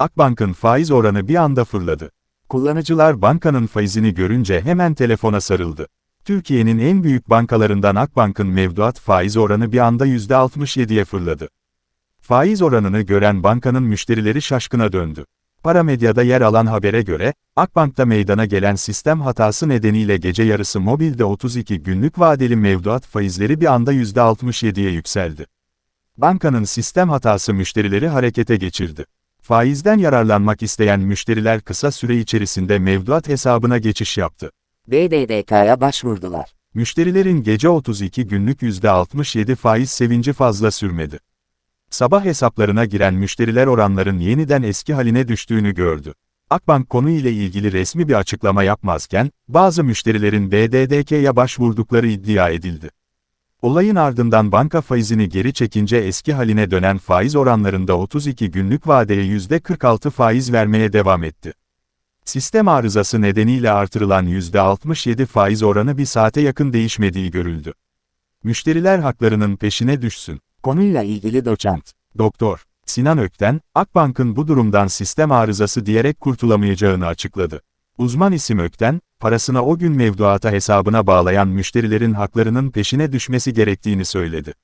Akbank'ın faiz oranı bir anda fırladı. Kullanıcılar bankanın faizini görünce hemen telefona sarıldı. Türkiye'nin en büyük bankalarından Akbank'ın mevduat faiz oranı bir anda %67'ye fırladı. Faiz oranını gören bankanın müşterileri şaşkına döndü. Paramedya'da yer alan habere göre, Akbank'ta meydana gelen sistem hatası nedeniyle gece yarısı mobilde 32 günlük vadeli mevduat faizleri bir anda %67'ye yükseldi. Bankanın sistem hatası müşterileri harekete geçirdi. Faizden yararlanmak isteyen müşteriler kısa süre içerisinde mevduat hesabına geçiş yaptı. BDDK'ya başvurdular. Müşterilerin gece 32 günlük %67 faiz sevinci fazla sürmedi. Sabah hesaplarına giren müşteriler oranların yeniden eski haline düştüğünü gördü. Akbank konu ile ilgili resmi bir açıklama yapmazken, bazı müşterilerin BDDK'ya başvurdukları iddia edildi. Olayın ardından banka faizini geri çekince eski haline dönen faiz oranlarında 32 günlük vadeye %46 faiz vermeye devam etti. Sistem arızası nedeniyle artırılan %67 faiz oranı bir saate yakın değişmediği görüldü. Müşteriler haklarının peşine düşsün. Konuyla ilgili doçent. Doktor Sinan Ökten, Akbank'ın bu durumdan sistem arızası diyerek kurtulamayacağını açıkladı. Uzman isim Ökten, parasına o gün mevduata hesabına bağlayan müşterilerin haklarının peşine düşmesi gerektiğini söyledi.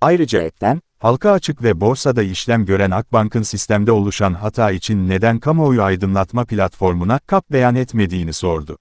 Ayrıca Ökten, halka açık ve borsada işlem gören Akbank'ın sistemde oluşan hata için neden kamuoyu aydınlatma platformuna kap beyan etmediğini sordu.